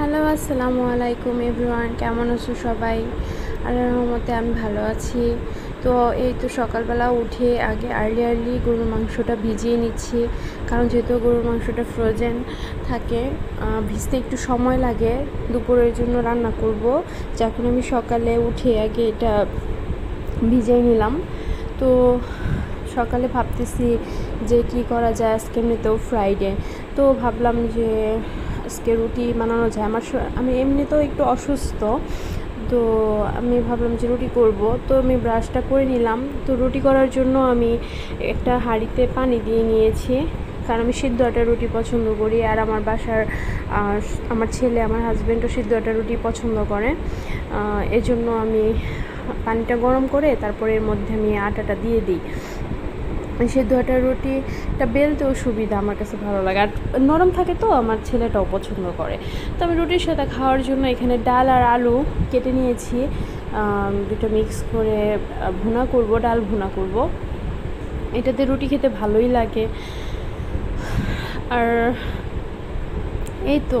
Hello, আসসালামু আলাইকুম everyone, কেমন আছো সবাই? আল্লাহর রহমতে আমি ভালো আছি। তো এই তো সকালবেলা উঠে আগে আর্লি আর্লি গরুর মাংসটা ভিজিয়ে নিচ্ছি, কারণ যেহেতু গরুর মাংসটা ফ্রোজেন থাকে ভিজতে একটু সময় লাগে, দুপুরের জন্য রান্না করব। যখন আমি সকালে উঠে আগে এটা ভিজিয়ে নিলাম। তো সকালে ভাবতেছি যে কি করা যায়, আজকে এমনিতেও ফ্রাইডে তো ভাবলাম যে আজকে রুটি বানানো যায়। আমার আমি এমনিতেও একটু অসুস্থ, তো আমি ভাবলাম যে রুটি করব। তো আমি ব্রাশটা করে নিলাম। তো রুটি করার জন্য আমি একটা হাঁড়িতে পানি দিয়ে নিয়েছি, কারণ আমি সিদ্ধ আটা রুটি পছন্দ করি। আর আমার বাসার আমার ছেলে, আমার হাজব্যান্ডও সিদ্ধ আটা রুটি পছন্দ করে। এজন্য আমি পানিটা গরম করে তারপরে এর মধ্যে আমি আটাটা দিয়ে দিই। সেদ্ধ আটার রুটিটা বেলতেও সুবিধা আমার কাছে ভালো লাগে। আর নরম থাকে তো, আমার ছেলেটাও পছন্দ করে। তো আমি রুটির সাথে খাওয়ার জন্য এখানে ডাল আর আলু কেটে নিয়েছি। দুটো মিক্স করে ভুনা করব, ডাল ভুনা করব। এটাতে রুটি খেতে ভালোই লাগে। আর এই তো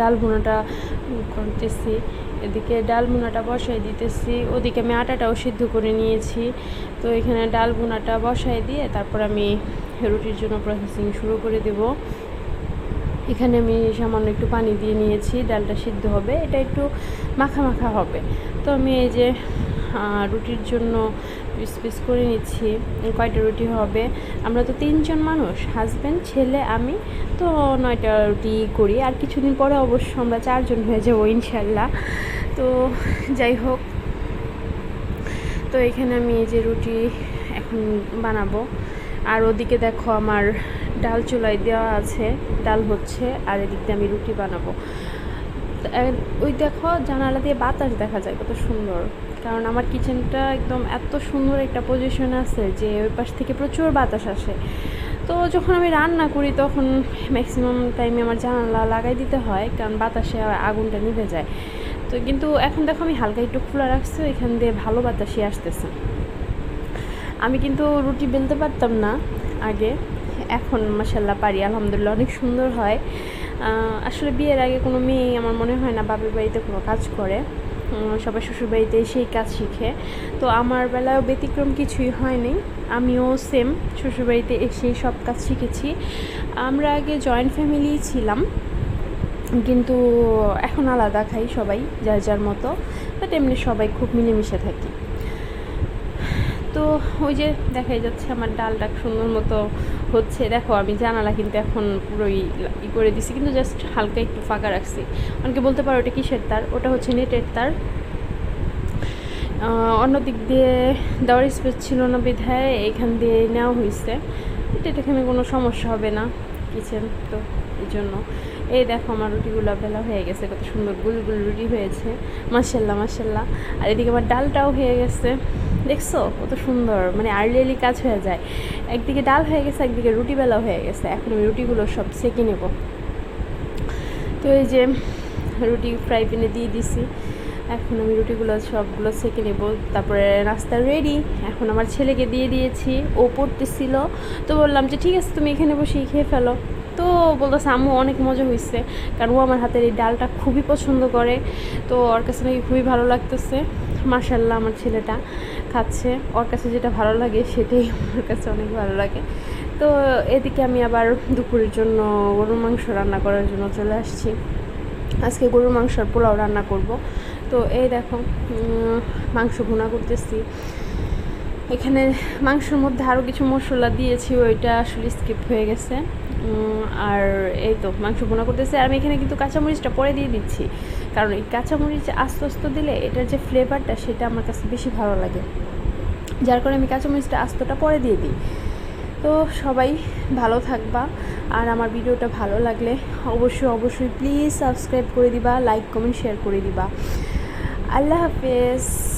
ডাল ভুনাটা করতেছি। এদিকে ডাল বোনাটা বসাই দিতেছি, ওদিকে আমি আটাটাও সিদ্ধ করে নিয়েছি। তো এখানে ডাল বোনাটা বসাই দিয়ে তারপর আমি রুটির জন্য প্রসেসিং শুরু করে দেব। এখানে আমি সামান্য একটু পানি দিয়ে নিয়েছি, ডালটা সিদ্ধ হবে, এটা একটু মাখা মাখা হবে। তো আমি এই যে রুটির জন্য পিস পিস করে নিচ্ছি। কয়টা রুটি হবে? আমরা তো তিনজন মানুষ হাজব্যান্ড ছেলে, আমি। তো নয়টা রুটি করি। আর কিছুদিন পরে অবশ্য আমরা চারজন হয়ে যাব, ইনশাল্লাহ। তো যাই হোক। তো এখানে আমি এই যে রুটি এখন বানাবো। আর ওদিকে দেখো আমার ডাল চুলাই দেওয়া আছে, ডাল হচ্ছে। আর এদিক দিয়ে আমি রুটি বানাবো। ওই দেখো জানালা দিয়ে বাতাস দেখা যায় কত সুন্দর। কারণ আমার কিচেনটা একদম এত সুন্দর একটা পজিশন আছে যে ওই পাশ থেকে প্রচুর বাতাস আসে। তো যখন আমি রান্না করি তখন ম্যাক্সিমাম টাইমে আমার জানালা লাগাই দিতে হয়, কারণ বাতাসে আগুনটা নিভে যায়। তো কিন্তু এখন দেখো আমি হালকা একটু খোলা রাখছি এখান দিয়ে ভালো বাতাসই আসতেছে। আমি কিন্তু রুটি বেলতে পারতাম না আগে। এখন মাসাল্লাহ পারি, আলহামদুলিল্লাহ অনেক সুন্দর হয়। আসলে বিয়ের আগে কোনো মেয়ে আমার মনে হয় না বাপের বাড়িতে কোনো কাজ করে। সবাই শ্বশুর বাড়িতে সেই কাজ শিখে। তো আমার বেলায়ও ব্যতিক্রম কিছুই হয়নি। আমিও সেম শ্বশুরবাড়িতে এসে সব কাজ শিখেছি। আমরা আগে জয়েন্ট ফ্যামিলি ছিলাম, কিন্তু এখন আলাদা খাই সবাই, যার যার মতো। বাট এমনি সবাই খুব মিলেমিশে থাকি। তো ওই যে দেখাই যাচ্ছে আমার ডালটা সুন্দর মতো হচ্ছে। দেখো, আমি জানালা কিন্তু এখন পুরোই ই করে দিছি, কিন্তু জাস্ট হালকা একটু ফাঁকা রাখছি। অনেকে বলতে পারো ওটা কিসের তার? ওটা হচ্ছে নেটের তার। অন্য দিক দিয়ে দেওয়ার স্পেস ছিল না বিধায় এখান দিয়ে নেওয়া হয়েছে। এটা এখানে কোনো সমস্যা হবে না কিচেন তো, এই জন্য। এই দেখো আমার রুটিগুলো বেলা হয়ে গেছে, কত সুন্দর গুল গুল রুটি হয়েছে। মাসাল্লাহ মাসাল্লাহ আর এদিকে আমার ডালটাও হয়ে গেছে। দেখছ? কত সুন্দর। মানে আর্লি কাজ হয়ে যায়। একদিকে ডাল হয়ে গেছে, একদিকে রুটি বেলা হয়ে গেছে। এখন আমি রুটিগুলো সব সেঁকে নেব। তো এই যে রুটি ফ্রাই প্যানে দিয়ে দিছি। এখন আমি রুটিগুলো সবগুলো সেঁকে নেব। তারপরে নাস্তা রেডি এখন আমার ছেলেকে দিয়ে দিয়েছি। ও পড়তেছিল। তো বললাম যে, ঠিক আছে, তুমি এখানে বসেই খেয়ে ফেলো। তো বলতেছে, আম্মু, অনেক মজা হয়েছে কারণ ও আমার হাতের এই ডালটা খুবই পছন্দ করে। তো ওর কাছে নাকি খুবই ভালো লাগতেছে। মার্শাল্লাহ আমার ছেলেটা। খাচ্ছে। ওর কাছে যেটা ভালো লাগে, সেটাই আমার কাছে অনেক ভালো লাগে। তো এদিকে আমি আবার দুপুরের জন্য গরুর মাংস রান্না করার জন্য চলে আসছি। আজকে গরুর মাংস আর পোলাও রান্না করব। তো এই দেখো মাংস ভুনা করতেছি। এখানে মাংসের মধ্যে আরও কিছু মশলা দিয়েছি, ওইটা আসলে স্কিপ হয়ে গেছে। আর এই তো মাংস ভুনা করতেছে। আর আমি এখানে কিন্তু কাঁচামরিচটা পরে দিয়ে দিচ্ছি। কারণ এই কাঁচামরিচ আস্তে আস্তে দিলে এটার যে ফ্লেভারটা সেটা আমার কাছে বেশি ভালো লাগে। যার কারণে আমি কাঁচামরিচটা আস্তটা পরে দিয়ে দিই। তো সবাই ভালো থাকবা। আর আমার ভিডিওটা ভালো লাগলে অবশ্যই অবশ্যই প্লিজ সাবস্ক্রাইব করে দিবা লাইক কমেন্ট শেয়ার করে দিবা। আল্লাহ হাফেজ।